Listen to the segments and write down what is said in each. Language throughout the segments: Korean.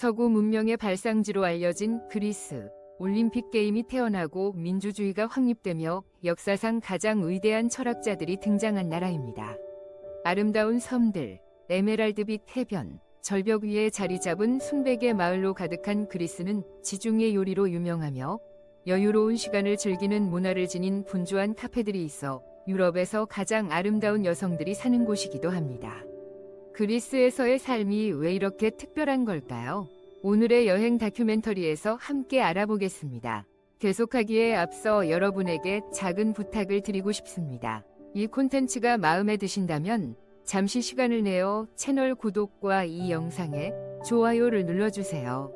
서구 문명의 발상지로 알려진 그리스. 올림픽 게임이 태어나고 민주주의가 확립되며 역사상 가장 위대한 철학자들이 등장한 나라입니다. 아름다운 섬들, 에메랄드빛 해변, 절벽 위에 자리 잡은 순백의 마을로 가득한 그리스는 지중해 요리로 유명하며 여유로운 시간을 즐기는 문화를 지닌 분주한 카페들이 있어 유럽에서 가장 아름다운 여성들이 사는 곳이기도 합니다. 그리스에서의 삶이 왜 이렇게 특별한 걸까요? 오늘의 여행 다큐멘터리에서 함께 알아보겠습니다. 계속하기에 앞서 여러분에게 작은 부탁을 드리고 싶습니다. 이 콘텐츠가 마음에 드신다면 잠시 시간을 내어 채널 구독과 이 영상에 좋아요를 눌러주세요.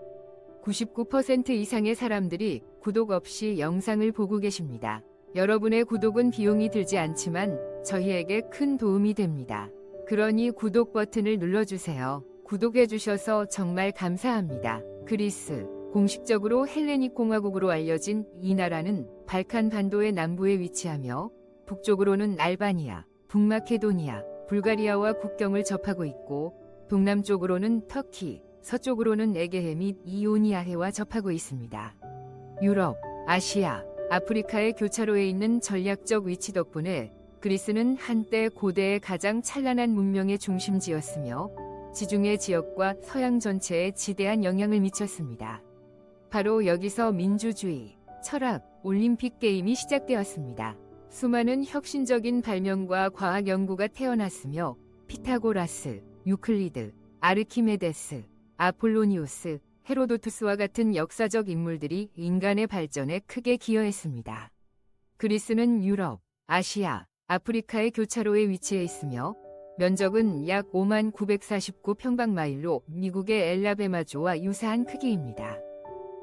99% 이상의 사람들이 구독 없이 영상을 보고 계십니다. 여러분의 구독은 비용이 들지 않지만 저희에게 큰 도움이 됩니다. 그러니 구독 버튼을 눌러주세요. 구독해주셔서 정말 감사합니다. 그리스. 공식적으로 헬레닉 공화국으로 알려진 이 나라는 발칸 반도의 남부에 위치하며 북쪽으로는 알바니아, 북마케도니아, 불가리아와 국경을 접하고 있고 동남쪽으로는 터키, 서쪽으로는 에게해 및 이오니아해와 접하고 있습니다. 유럽, 아시아, 아프리카의 교차로에 있는 전략적 위치 덕분에 그리스는 한때 고대의 가장 찬란한 문명의 중심지였으며 지중해 지역과 서양 전체에 지대한 영향을 미쳤습니다. 바로 여기서 민주주의, 철학, 올림픽 게임이 시작되었습니다. 수많은 혁신적인 발명과 과학 연구가 태어났으며 피타고라스, 유클리드, 아르키메데스, 아폴로니우스, 헤로도투스와 같은 역사적 인물들이 인간의 발전에 크게 기여했습니다. 그리스는 유럽, 아시아, 아프리카의 교차로에 위치해 있으며 면적은 약 5만 949 평방마일로 미국의 엘라베마주와 유사한 크기입니다.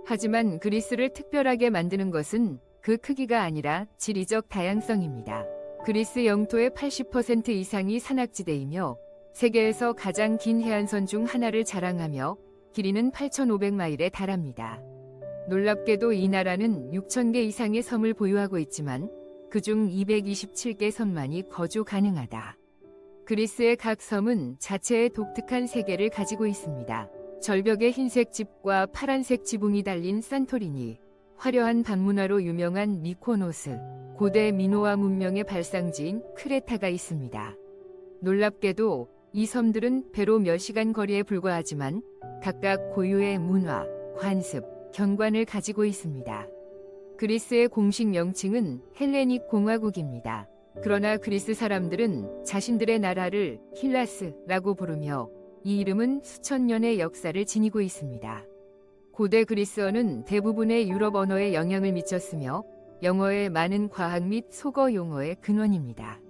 하지만 그리스를 특별하게 만드는 것은 그 크기가 아니라 지리적 다양성입니다. 그리스 영토의 80% 이상이 산악지대이며 세계에서 가장 긴 해안선 중 하나를 자랑하며 길이는 8,500마일에 달합니다. 놀랍게도 이 나라는 6,000개 이상의 섬을 보유하고 있지만 그중 227개 섬만이 거주 가능하다. 그리스의 각 섬은 자체의 독특한 세계를 가지고 있습니다. 절벽에 흰색 집과 파란색 지붕이 달린 산토리니, 화려한 방문화로 유명한 미코노스, 고대 미노아 문명의 발상지인 크레타가 있습니다. 놀랍게도 이 섬들은 배로 몇 시간 거리에 불과하지만 각각 고유의 문화, 관습, 경관을 가지고 있습니다. 그리스의 공식 명칭은 헬레닉 공화국입니다. 그러나 그리스 사람들은 자신들의 나라를 힐라스라고 부르며 이 이름은 수천 년의 역사를 지니고 있습니다. 고대 그리스어는 대부분의 유럽 언어에 영향을 미쳤으며 영어의 많은 과학 및 속어 용어의 근원입니다.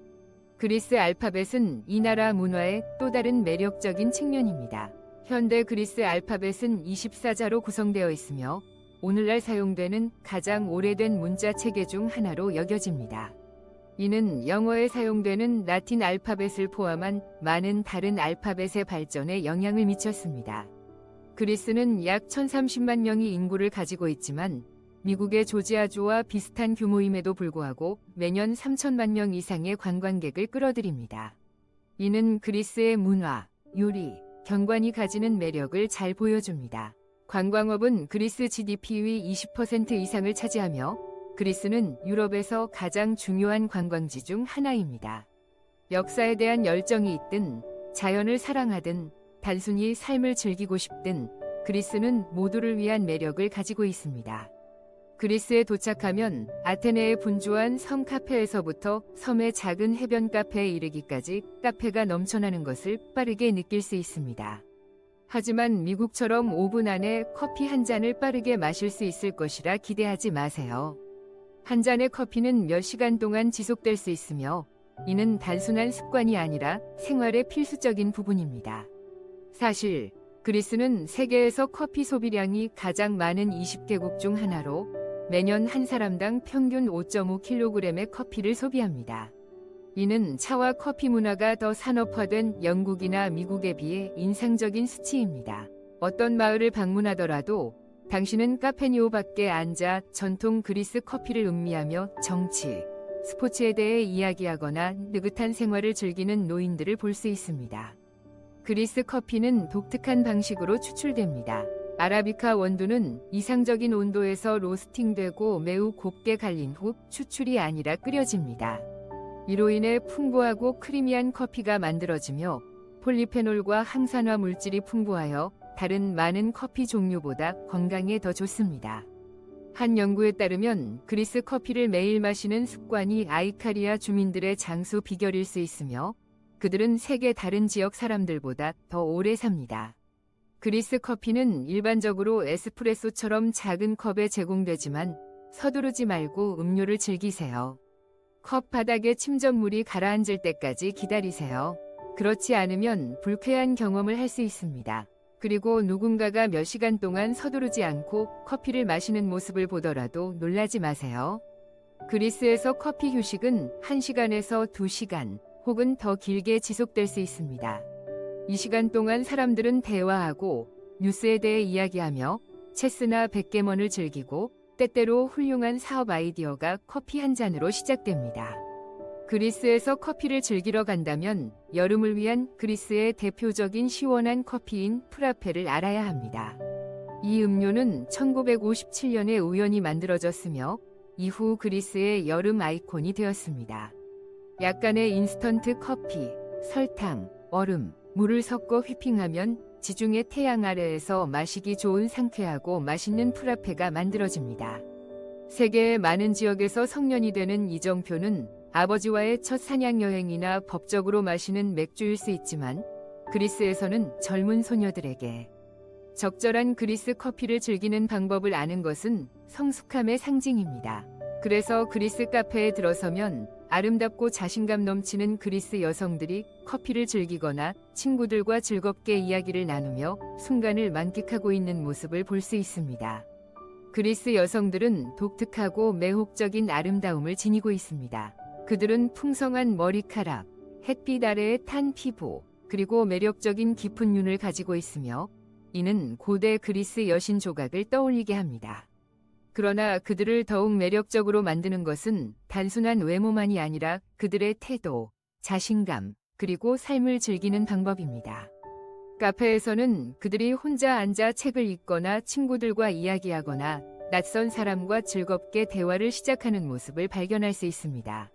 그리스 알파벳은 이 나라 문화의 또 다른 매력적인 측면입니다. 현대 그리스 알파벳은 24자로 구성되어 있으며 오늘날 사용되는 가장 오래된 문자 체계 중 하나로 여겨집니다. 이는 영어에 사용되는 라틴 알파벳을 포함한 많은 다른 알파벳의 발전에 영향을 미쳤습니다. 그리스는 약 1030만 명의 인구를 가지고 있지만 미국의 조지아주와 비슷한 규모임에도 불구하고 매년 3천만 명 이상의 관광객을 끌어들입니다. 이는 그리스의 문화, 요리, 경관이 가지는 매력을 잘 보여줍니다. 관광업은 그리스 GDP의 20% 이상을 차지하며 그리스는 유럽에서 가장 중요한 관광지 중 하나입니다. 역사에 대한 열정이 있든 자연을 사랑하든 단순히 삶을 즐기고 싶든 그리스는 모두를 위한 매력을 가지고 있습니다. 그리스에 도착하면 아테네의 분주한 섬 카페에서부터 섬의 작은 해변 카페에 이르기까지 카페가 넘쳐나는 것을 빠르게 느낄 수 있습니다. 하지만 미국처럼 5분 안에 커피 한 잔을 빠르게 마실 수 있을 것이라 기대하지 마세요. 한 잔의 커피는 몇 시간 동안 지속될 수 있으며 이는 단순한 습관이 아니라 생활의 필수적인 부분입니다. 사실 그리스는 세계에서 커피 소비량이 가장 많은 20개국 중 하나로 매년 한 사람당 평균 5.5kg의 커피를 소비합니다. 이는 차와 커피 문화가 더 산업화된 영국이나 미국에 비해 인상적인 수치입니다. 어떤 마을을 방문하더라도 당신은 카페니오 밖에 앉아 전통 그리스 커피를 음미하며 정치, 스포츠에 대해 이야기하거나 느긋한 생활을 즐기는 노인들을 볼 수 있습니다. 그리스 커피는 독특한 방식으로 추출됩니다. 아라비카 원두는 이상적인 온도에서 로스팅되고 매우 곱게 갈린 후 추출이 아니라 끓여집니다. 이로 인해 풍부하고 크리미한 커피가 만들어지며 폴리페놀과 항산화 물질이 풍부하여 다른 많은 커피 종류보다 건강에 더 좋습니다. 한 연구에 따르면 그리스 커피를 매일 마시는 습관이 아이카리아 주민들의 장수 비결일 수 있으며 그들은 세계 다른 지역 사람들보다 더 오래 삽니다. 그리스 커피는 일반적으로 에스프레소처럼 작은 컵에 제공되지만 서두르지 말고 음료를 즐기세요. 컵 바닥에 침전물이 가라앉을 때까지 기다리세요. 그렇지 않으면 불쾌한 경험을 할 수 있습니다. 그리고 누군가가 몇 시간 동안 서두르지 않고 커피를 마시는 모습을 보더라도 놀라지 마세요. 그리스에서 커피 휴식은 1시간에서 2시간 혹은 더 길게 지속될 수 있습니다. 이 시간 동안 사람들은 대화하고 뉴스에 대해 이야기하며 체스나 백개먼을 즐기고 때때로 훌륭한 사업 아이디어가 커피 한 잔으로 시작됩니다. 그리스에서 커피를 즐기러 간다면 여름을 위한 그리스의 대표적인 시원한 커피인 프라페를 알아야 합니다. 이 음료는 1957년에 우연히 만들어졌으며 이후 그리스의 여름 아이콘이 되었습니다. 약간의 인스턴트 커피, 설탕, 얼음, 물을 섞어 휘핑하면 지중해 태양 아래에서 마시기 좋은 상쾌하고 맛있는 프라페가 만들어집니다. 세계의 많은 지역에서 성년이 되는 이정표는 아버지와의 첫 사냥 여행이나 법적으로 마시는 맥주일 수 있지만 그리스에서는 젊은 소녀들에게 적절한 그리스 커피를 즐기는 방법을 아는 것은 성숙함의 상징입니다. 그래서 그리스 카페에 들어서면 아름답고 자신감 넘치는 그리스 여성들이 커피를 즐기거나 친구들과 즐겁게 이야기를 나누며 순간을 만끽하고 있는 모습을 볼 수 있습니다. 그리스 여성들은 독특하고 매혹적인 아름다움을 지니고 있습니다. 그들은 풍성한 머리카락, 햇빛 아래의 탄 피부, 그리고 매력적인 깊은 눈을 가지고 있으며 이는 고대 그리스 여신 조각을 떠올리게 합니다. 그러나 그들을 더욱 매력적으로 만드는 것은 단순한 외모만이 아니라 그들의 태도, 자신감, 그리고 삶을 즐기는 방법입니다. 카페에서는 그들이 혼자 앉아 책을 읽거나 친구들과 이야기하거나 낯선 사람과 즐겁게 대화를 시작하는 모습을 발견할 수 있습니다.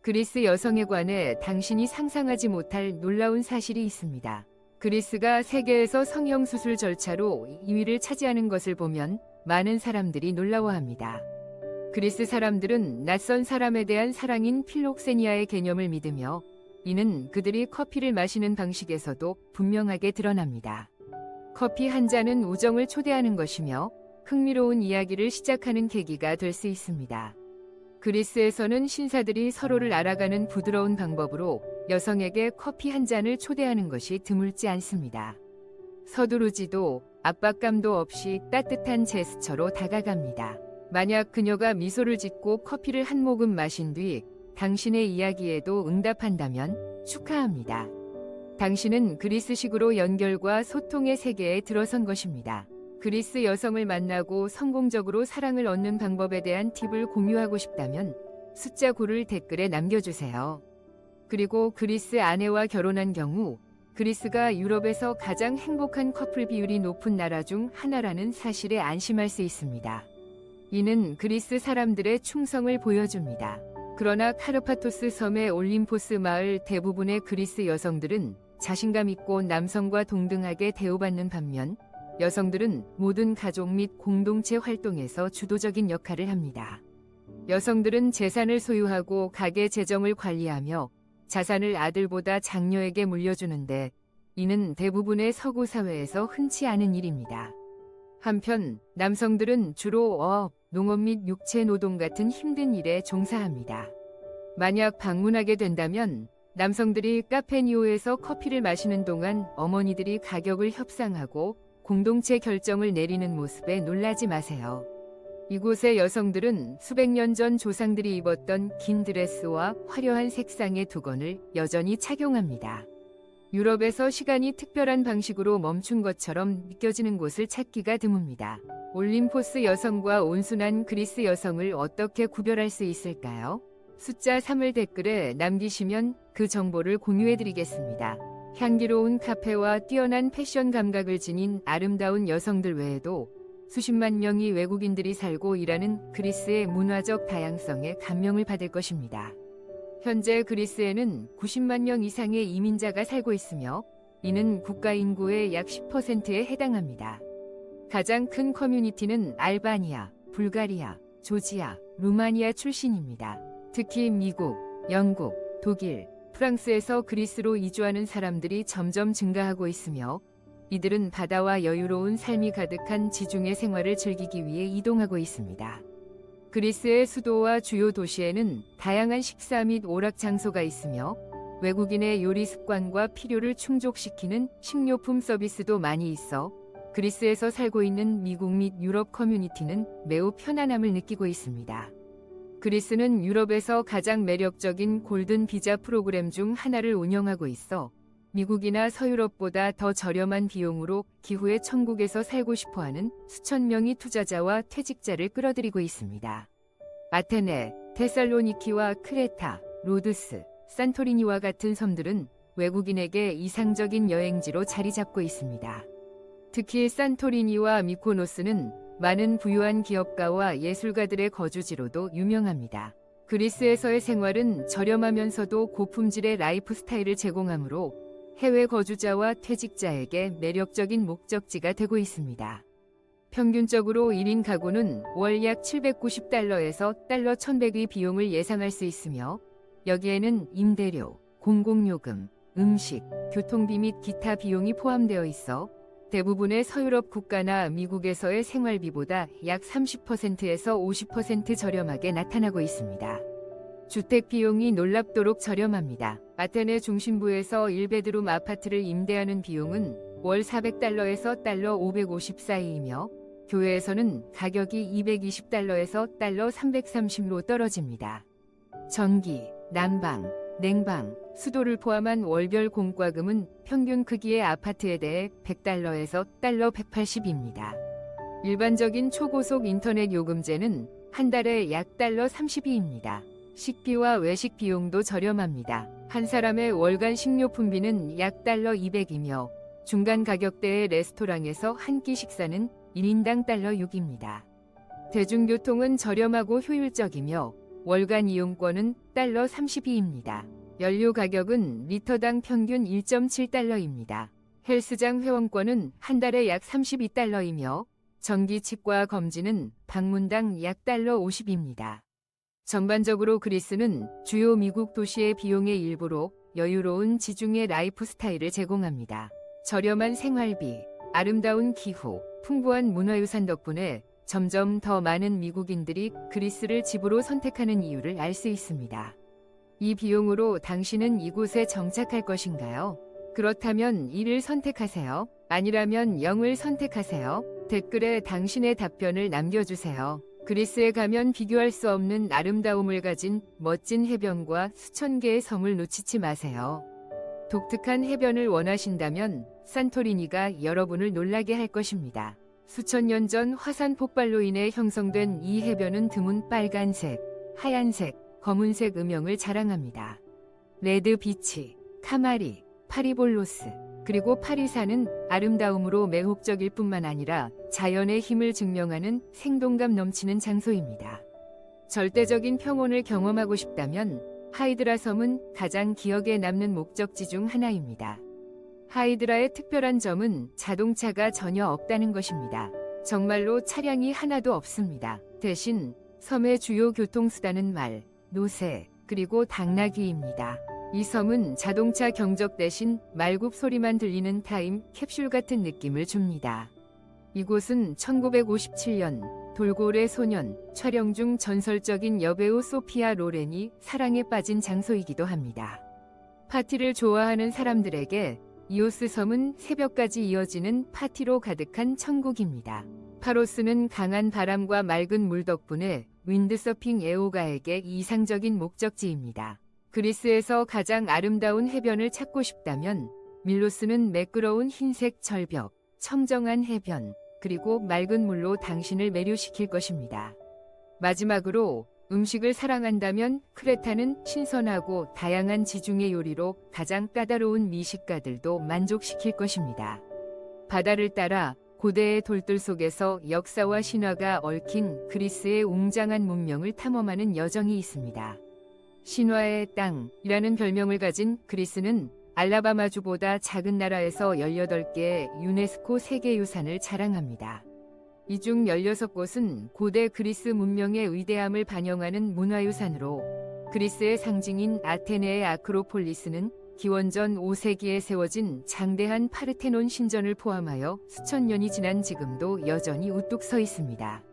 그리스 여성에 관해 당신이 상상하지 못할 놀라운 사실이 있습니다. 그리스가 세계에서 성형수술 절차로 2위를 차지하는 것을 보면 많은 사람들이 놀라워합니다. 그리스 사람들은 낯선 사람에 대한 사랑인 필록세니아의 개념을 믿으며 이는 그들이 커피를 마시는 방식에서도 분명하게 드러납니다. 커피 한 잔은 우정을 초대하는 것이며 흥미로운 이야기를 시작하는 계기가 될 수 있습니다. 그리스에서는 신사들이 서로를 알아가는 부드러운 방법으로 여성에게 커피 한 잔을 초대하는 것이 드물지 않습니다. 서두르지도 압박감도 없이 따뜻한 제스처로 다가갑니다. 만약 그녀가 미소를 짓고 커피를 한 모금 마신 뒤 당신의 이야기에도 응답한다면 축하합니다. 당신은 그리스식으로 연결과 소통의 세계에 들어선 것입니다. 그리스 여성을 만나고 성공적으로 사랑을 얻는 방법에 대한 팁을 공유하고 싶다면 숫자 9를 댓글에 남겨주세요. 그리고 그리스 아내와 결혼한 경우 그리스가 유럽에서 가장 행복한 커플 비율이 높은 나라 중 하나라는 사실에 안심할 수 있습니다. 이는 그리스 사람들의 충성을 보여줍니다. 그러나 카르파토스 섬의 올림포스 마을 대부분의 그리스 여성들은 자신감 있고 남성과 동등하게 대우받는 반면 여성들은 모든 가족 및 공동체 활동에서 주도적인 역할을 합니다. 여성들은 재산을 소유하고 가계 재정을 관리하며 자산을 아들보다 장녀에게 물려주는데 이는 대부분의 서구 사회에서 흔치 않은 일입니다. 한편 남성들은 주로 어업, 농업 및 육체 노동 같은 힘든 일에 종사합니다. 만약 방문하게 된다면 남성들이 카페니오에서 커피를 마시는 동안 어머니들이 가격을 협상하고 공동체 결정을 내리는 모습에 놀라지 마세요. 이곳의 여성들은 수백 년 전 조상들이 입었던 긴 드레스와 화려한 색상의 두건을 여전히 착용합니다. 유럽에서 시간이 특별한 방식으로 멈춘 것처럼 느껴지는 곳을 찾기가 드뭅니다. 올림포스 여성과 온순한 그리스 여성을 어떻게 구별할 수 있을까요? 숫자 3을 댓글에 남기시면 그 정보를 공유해 드리겠습니다. 향기로운 카페와 뛰어난 패션 감각을 지닌 아름다운 여성들 외에도 수십만 명의 외국인들이 살고 일하는 그리스의 문화적 다양성에 감명을 받을 것입니다. 현재 그리스에는 90만 명 이상의 이민자가 살고 있으며 이는 국가 인구의 약 10%에 해당합니다. 가장 큰 커뮤니티는 알바니아, 불가리아, 조지아, 루마니아 출신입니다. 특히 미국, 영국, 독일, 프랑스에서 그리스로 이주하는 사람들이 점점 증가하고 있으며 이들은 바다와 여유로운 삶이 가득한 지중해 생활을 즐기기 위해 이동하고 있습니다. 그리스의 수도와 주요 도시에는 다양한 식사 및 오락 장소가 있으며 외국인의 요리 습관과 필요를 충족시키는 식료품 서비스도 많이 있어 그리스에서 살고 있는 미국 및 유럽 커뮤니티는 매우 편안함을 느끼고 있습니다. 그리스는 유럽에서 가장 매력적인 골든 비자 프로그램 중 하나를 운영하고 있어 미국이나 서유럽보다 더 저렴한 비용으로 기후의 천국에서 살고 싶어 하는 수천 명의 투자자와 퇴직자를 끌어들이고 있습니다. 아테네, 테살로니키와 크레타, 로드스, 산토리니와 같은 섬들은 외국인에게 이상적인 여행지로 자리 잡고 있습니다. 특히 산토리니와 미코노스는 많은 부유한 기업가와 예술가들의 거주지로도 유명합니다. 그리스에서의 생활은 저렴하면서도 고품질의 라이프 스타일을 제공하므로 해외 거주자와 퇴직자에게 매력적인 목적지가 되고 있습니다. 평균적으로 1인 가구는 월 약 790달러에서 달러 1100의 비용을 예상할 수 있으며 여기에는 임대료, 공공요금, 음식, 교통비 및 기타 비용이 포함되어 있어 대부분의 서유럽 국가나 미국에서의 생활비보다 약 30%에서 50% 저렴하게 나타나고 있습니다. 주택 비용이 놀랍도록 저렴합니다. 아테네 중심부에서 1베드룸 아파트를 임대하는 비용은 월 400달러에서 달러 550 사이이며 교외에서는 가격이 220달러에서 달러 330로 떨어집니다. 전기, 난방, 냉방, 수도를 포함한 월별 공과금은 평균 크기의 아파트에 대해 100달러에서 달러 180입니다. 일반적인 초고속 인터넷 요금제는 한 달에 약 달러 32입니다. 식비와 외식 비용도 저렴합니다. 한 사람의 월간 식료품비는 약 달러 200이며 중간 가격대의 레스토랑에서 한 끼 식사는 1인당 달러 6입니다. 대중교통은 저렴하고 효율적이며 월간 이용권은 달러 32입니다. 연료 가격은 리터당 평균 1.7달러입니다. 헬스장 회원권은 한 달에 약 32달러이며 정기 치과 검진은 방문당 약 달러 50입니다. 전반적으로 그리스는 주요 미국 도시의 비용의 일부로 여유로운 지중해 라이프 스타일을 제공합니다. 저렴한 생활비, 아름다운 기후, 풍부한 문화유산 덕분에 점점 더 많은 미국인들이 그리스를 집으로 선택하는 이유를 알 수 있습니다. 이 비용으로 당신은 이곳에 정착할 것인가요? 그렇다면 1을 선택하세요. 아니라면 0을 선택하세요. 댓글에 당신의 답변을 남겨주세요. 그리스에 가면 비교할 수 없는 아름다움을 가진 멋진 해변과 수천 개의 섬을 놓치지 마세요. 독특한 해변을 원하신다면 산토리니가 여러분을 놀라게 할 것입니다. 수천 년 전 화산 폭발로 인해 형성된 이 해변은 드문 빨간색, 하얀색, 검은색 음영을 자랑합니다. 레드 비치, 카마리, 파리볼로스, 그리고 파리산은 아름다움으로 매혹적일 뿐만 아니라 자연의 힘을 증명하는 생동감 넘치는 장소입니다. 절대적인 평온을 경험하고 싶다면 하이드라 섬은 가장 기억에 남는 목적지 중 하나입니다. 하이드라의 특별한 점은 자동차가 전혀 없다는 것입니다. 정말로 차량이 하나도 없습니다. 대신 섬의 주요 교통수단은 말, 노새, 그리고 당나귀입니다. 이 섬은 자동차 경적 대신 말굽 소리만 들리는 타임 캡슐 같은 느낌을 줍니다. 이곳은 1957년 돌고래 소년 촬영 중 전설적인 여배우 소피아 로렌이 사랑에 빠진 장소이기도 합니다. 파티를 좋아하는 사람들에게 이오스 섬은 새벽까지 이어지는 파티로 가득한 천국입니다. 파로스는 강한 바람과 맑은 물 덕분에 윈드서핑 애호가에게 이상적인 목적지입니다. 그리스에서 가장 아름다운 해변을 찾고 싶다면 밀로스는 매끄러운 흰색 절벽, 청정한 해변, 그리고 맑은 물로 당신을 매료시킬 것입니다. 마지막으로 음식을 사랑한다면 크레타는 신선하고 다양한 지중해 요리로 가장 까다로운 미식가들도 만족시킬 것입니다. 바다를 따라 고대의 돌들 속에서 역사와 신화가 얽힌 그리스의 웅장한 문명을 탐험하는 여정이 있습니다. 신화의 땅이라는 별명을 가진 그리스는 알라바마주보다 작은 나라에서 18개의 유네스코 세계유산을 자랑합니다. 이 중 16곳은 고대 그리스 문명의 위대함을 반영하는 문화유산으로 그리스의 상징인 아테네의 아크로폴리스는 기원전 5세기에 세워진 장대한 파르테논 신전을 포함하여 수천 년이 지난 지금도 여전히 우뚝 서 있습니다.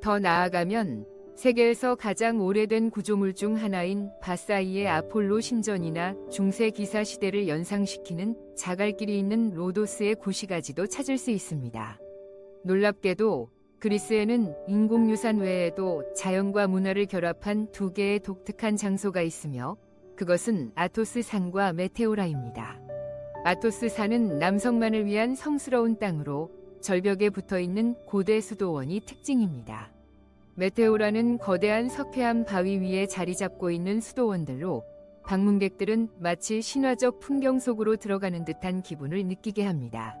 더 나아가면 세계에서 가장 오래된 구조물 중 하나인 바사이의 아폴로 신전이나 중세 기사 시대를 연상시키는 자갈길이 있는 로도스의 구시가지도 찾을 수 있습니다. 놀랍게도 그리스에는 인공유산 외에도 자연과 문화를 결합한 두 개의 독특한 장소가 있으며 그것은 아토스 산과 메테오라입니다. 아토스 산은 남성만을 위한 성스러운 땅으로 절벽에 붙어 있는 고대 수도원이 특징입니다. 메테오라는 거대한 석회암 바위 위에 자리 잡고 있는 수도원들로 방문객들은 마치 신화적 풍경 속으로 들어가는 듯한 기분을 느끼게 합니다.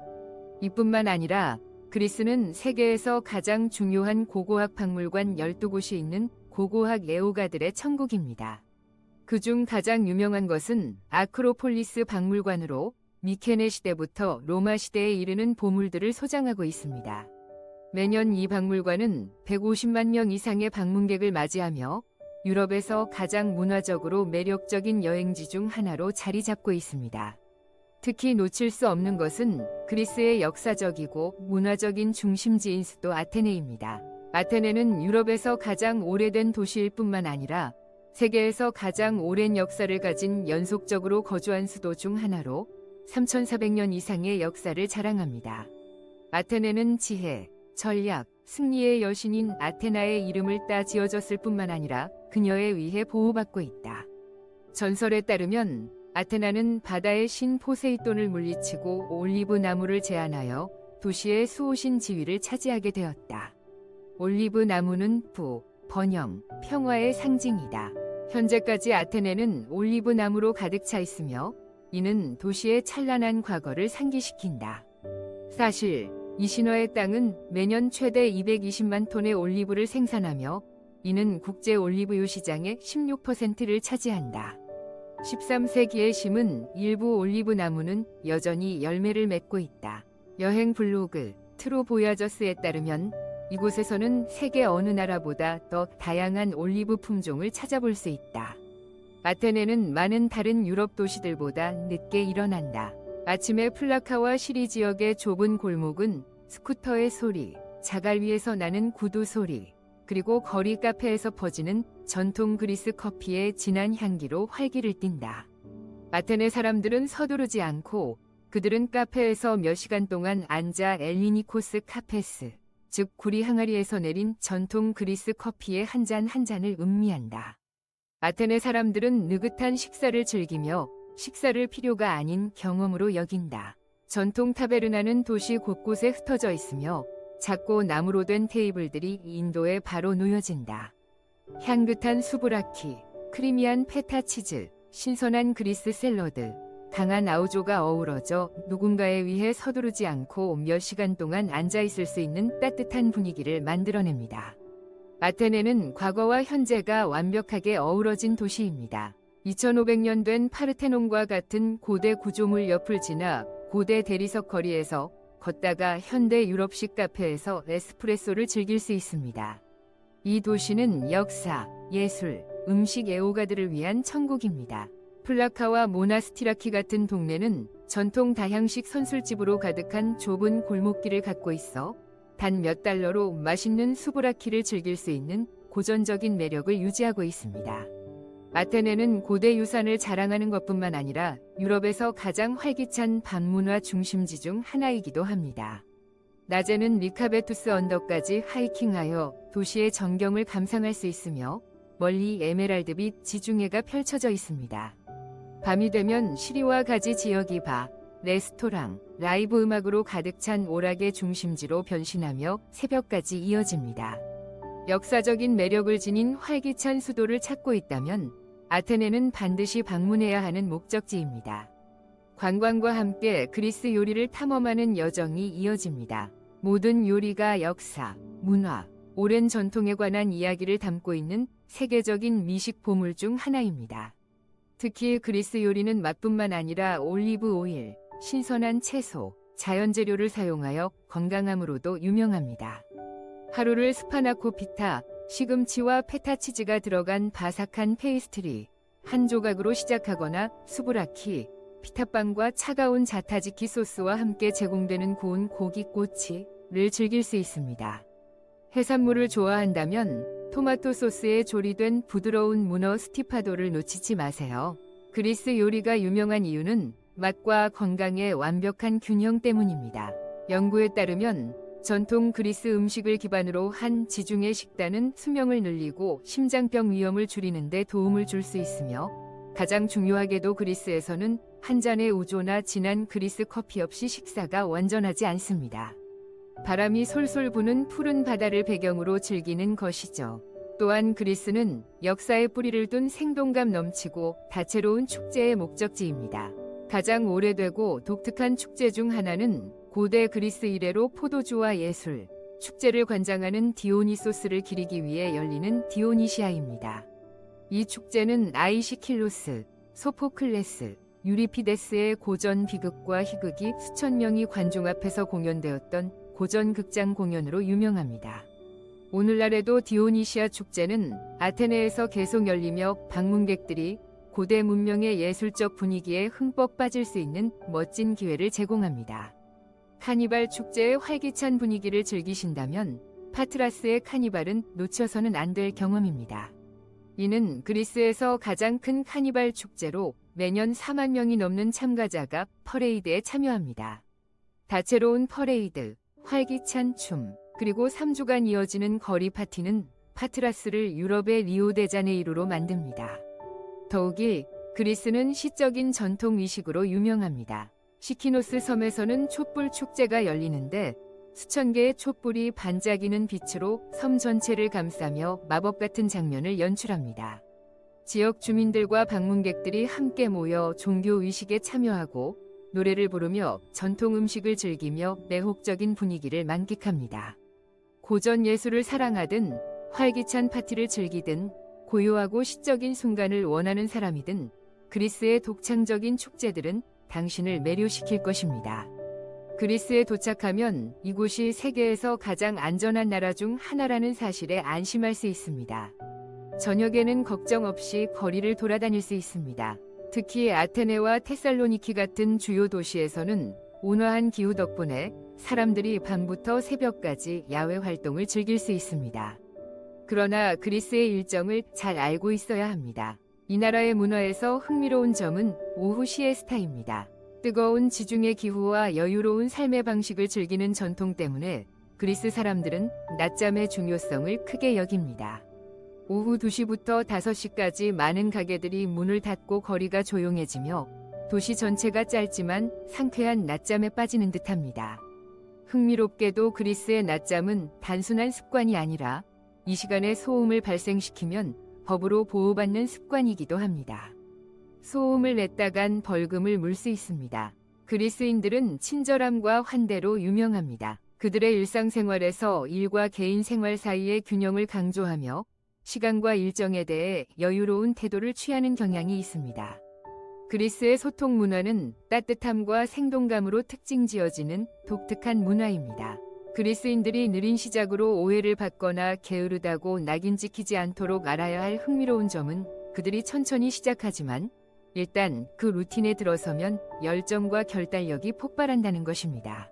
이뿐만 아니라 그리스는 세계에서 가장 중요한 고고학 박물관 12곳이 있는 고고학 애호가들의 천국입니다. 그중 가장 유명한 것은 아크로폴리스 박물관으로 미케네 시대부터 로마 시대에 이르는 보물들을 소장하고 있습니다. 매년 이 박물관은 150만 명 이상의 방문객을 맞이하며 유럽에서 가장 문화적으로 매력적인 여행지 중 하나로 자리 잡고 있습니다. 특히 놓칠 수 없는 것은 그리스의 역사적이고 문화적인 중심지인 수도 아테네입니다. 아테네는 유럽에서 가장 오래된 도시일 뿐만 아니라 세계에서 가장 오랜 역사를 가진 연속적으로 거주한 수도 중 하나로 3,400년 이상의 역사를 자랑합니다. 아테네는 지혜, 전략, 승리의 여신인 아테나의 이름을 따 지어졌을 뿐만 아니라 그녀에 의해 보호받고 있다. 전설에 따르면 아테나는 바다의 신 포세이돈을 물리치고 올리브 나무를 제안하여 도시의 수호신 지위를 차지하게 되었다. 올리브 나무는 부, 번영, 평화의 상징이다. 현재까지 아테네는 올리브 나무로 가득 차 있으며 이는 도시의 찬란한 과거를 상기시킨다. 사실 이 신화의 땅은 매년 최대 220만 톤의 올리브를 생산하며 이는 국제 올리브유 시장의 16%를 차지한다. 13세기에 심은 일부 올리브 나무는 여전히 열매를 맺고 있다. 여행 블로그 트로 보야저스에 따르면 이곳에서는 세계 어느 나라보다 더 다양한 올리브 품종을 찾아볼 수 있다. 아테네는 많은 다른 유럽 도시들보다 늦게 일어난다. 아침에 플라카와 시리 지역의 좁은 골목은 스쿠터의 소리, 자갈 위에서 나는 구두 소리, 그리고 거리 카페에서 퍼지는 전통 그리스 커피의 진한 향기로 활기를 띈다. 아테네 사람들은 서두르지 않고 그들은 카페에서 몇 시간 동안 앉아 엘리니코스 카페스, 즉 구리 항아리에서 내린 전통 그리스 커피의 한 잔한 잔을 음미한다. 아테네 사람들은 느긋한 식사를 즐기며 식사를 필요가 아닌 경험으로 여긴다. 전통 타베르나는 도시 곳곳에 흩어져 있으며 작고 나무로 된 테이블들이 인도에 바로 놓여진다. 향긋한 수브라키, 크리미한 페타 치즈, 신선한 그리스 샐러드, 강한 아우조가 어우러져 누군가에 의해 서두르지 않고 몇 시간 동안 앉아 있을 수 있는 따뜻한 분위기를 만들어냅니다. 아테네는 과거와 현재가 완벽하게 어우러진 도시입니다. 2500년 된 파르테논과 같은 고대 구조물 옆을 지나 고대 대리석 거리에서 걷다가 현대 유럽식 카페에서 에스프레소를 즐길 수 있습니다. 이 도시는 역사, 예술, 음식 애호가들을 위한 천국입니다. 플라카와 모나스티라키 같은 동네는 전통 다향식 선술집으로 가득한 좁은 골목길을 갖고 있어 단 몇 달러로 맛있는 수브라키를 즐길 수 있는 고전적인 매력을 유지하고 있습니다. 아테네는 고대 유산을 자랑하는 것뿐만 아니라 유럽에서 가장 활기찬 반문화 중심지 중 하나이기도 합니다. 낮에는 리카베투스 언덕까지 하이킹하여 도시의 전경을 감상할 수 있으며 멀리 에메랄드빛 지중해가 펼쳐져 있습니다. 밤이 되면 시리와 가지 지역이 바, 레스토랑, 라이브 음악으로 가득 찬 오락의 중심지로 변신하며 새벽까지 이어집니다. 역사적인 매력을 지닌 활기찬 수도를 찾고 있다면 아테네는 반드시 방문해야 하는 목적지입니다. 관광과 함께 그리스 요리를 탐험하는 여정이 이어집니다. 모든 요리가 역사, 문화, 오랜 전통에 관한 이야기를 담고 있는 세계적인 미식 보물 중 하나입니다. 특히 그리스 요리는 맛뿐만 아니라 올리브 오일, 신선한 채소, 자연 재료를 사용하여 건강함으로도 유명합니다. 하루를 스파나코 피타, 시금치와 페타치즈가 들어간 바삭한 페이스트리, 한 조각으로 시작하거나 수브라키, 피타빵과 차가운 자타지키 소스와 함께 제공되는 구운 고기 꼬치를 즐길 수 있습니다. 해산물을 좋아한다면 토마토 소스에 조리된 부드러운 문어 스티파도를 놓치지 마세요. 그리스 요리가 유명한 이유는 맛과 건강의 완벽한 균형 때문입니다. 연구에 따르면 전통 그리스 음식을 기반으로 한 지중해 식단은 수명을 늘리고 심장병 위험을 줄이는 데 도움을 줄 수 있으며 가장 중요하게도 그리스에서는 한 잔의 우조나 진한 그리스 커피 없이 식사가 완전하지 않습니다. 바람이 솔솔 부는 푸른 바다를 배경으로 즐기는 것이죠. 또한 그리스는 역사의 뿌리를 둔 생동감 넘치고 다채로운 축제의 목적지입니다. 가장 오래되고 독특한 축제 중 하나는 고대 그리스 이래로 포도주와 예술, 축제를 관장하는 디오니소스를 기리기 위해 열리는 디오니시아입니다. 이 축제는 아이시킬로스, 소포클레스, 유리피데스의 고전 비극과 희극이 수천 명이 관중 앞에서 공연되었던 고전 극장 공연으로 유명합니다. 오늘날에도 디오니시아 축제는 아테네에서 계속 열리며 방문객들이 고대 문명의 예술적 분위기에 흠뻑 빠질 수 있는 멋진 기회를 제공합니다. 카니발 축제의 활기찬 분위기를 즐기신다면 파트라스의 카니발은 놓쳐서는 안 될 경험입니다. 이는 그리스에서 가장 큰 카니발 축제로 매년 4만 명이 넘는 참가자가 퍼레이드에 참여합니다. 다채로운 퍼레이드, 활기찬 춤, 그리고 3주간 이어지는 거리 파티는 파트라스를 유럽의 리오데자네이루로 만듭니다. 더욱이 그리스는 시적인 전통 의식으로 유명합니다. 시키노스 섬에서는 촛불 축제가 열리는데 수천 개의 촛불이 반짝이는 빛으로 섬 전체를 감싸며 마법 같은 장면을 연출합니다. 지역 주민들과 방문객들이 함께 모여 종교 의식에 참여하고 노래를 부르며 전통 음식을 즐기며 매혹적인 분위기를 만끽합니다. 고전 예술을 사랑하든 활기찬 파티를 즐기든 고요하고 시적인 순간을 원하는 사람이든 그리스의 독창적인 축제들은 당신을 매료시킬 것입니다. 그리스에 도착하면 이곳이 세계에서 가장 안전한 나라 중 하나라는 사실에 안심할 수 있습니다. 저녁에는 걱정 없이 거리를 돌아다닐 수 있습니다. 특히 아테네와 테살로니키 같은 주요 도시에서는 온화한 기후 덕분에 사람들이 밤부터 새벽까지 야외 활동을 즐길 수 있습니다. 그러나 그리스의 일정을 잘 알고 있어야 합니다. 이 나라의 문화에서 흥미로운 점은 오후 시에스타입니다. 뜨거운 지중해 기후와 여유로운 삶의 방식을 즐기는 전통 때문에 그리스 사람들은 낮잠의 중요성을 크게 여깁니다. 오후 2시부터 5시까지 많은 가게들이 문을 닫고 거리가 조용해지며 도시 전체가 짧지만 상쾌한 낮잠에 빠지는 듯합니다. 흥미롭게도 그리스의 낮잠은 단순한 습관이 아니라 이 시간에 소음을 발생시키면 법으로 보호받는 습관이기도 합니다. 소음을 냈다간 벌금을 물 수 있습니다. 그리스인들은 친절함과 환대로 유명합니다. 그들의 일상생활에서 일과 개인 생활 사이의 균형을 강조하며 시간과 일정에 대해 여유로운 태도를 취하는 경향이 있습니다. 그리스의 소통 문화는 따뜻함과 생동감으로 특징 지어지는 독특한 문화입니다. 그리스인들이 느린 시작으로 오해를 받거나 게으르다고 낙인 찍히지 않도록 알아야 할 흥미로운 점은 그들이 천천히 시작하지만 일단 그 루틴에 들어서면 열정과 결단력이 폭발한다는 것입니다.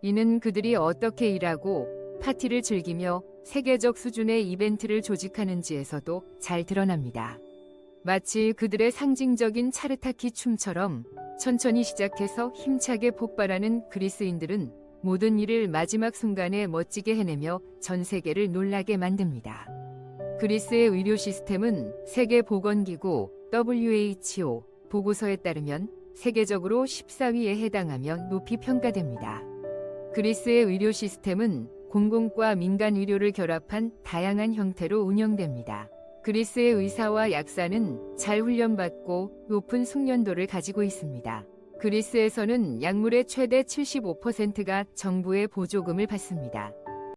이는 그들이 어떻게 일하고 파티를 즐기며 세계적 수준의 이벤트를 조직하는지에서도 잘 드러납니다. 마치 그들의 상징적인 차르타키 춤처럼 천천히 시작해서 힘차게 폭발하는 그리스인들은 모든 일을 마지막 순간에 멋지게 해내며 전 세계를 놀라게 만듭니다. 그리스의 의료 시스템은 세계 보건기구 WHO 보고서에 따르면 세계적으로 14위에 해당하며 높이 평가됩니다. 그리스의 의료 시스템은 공공과 민간 의료를 결합한 다양한 형태로 운영됩니다. 그리스의 의사와 약사는 잘 훈련받고 높은 숙련도를 가지고 있습니다. 그리스에서는 약물의 최대 75%가 정부의 보조금을 받습니다.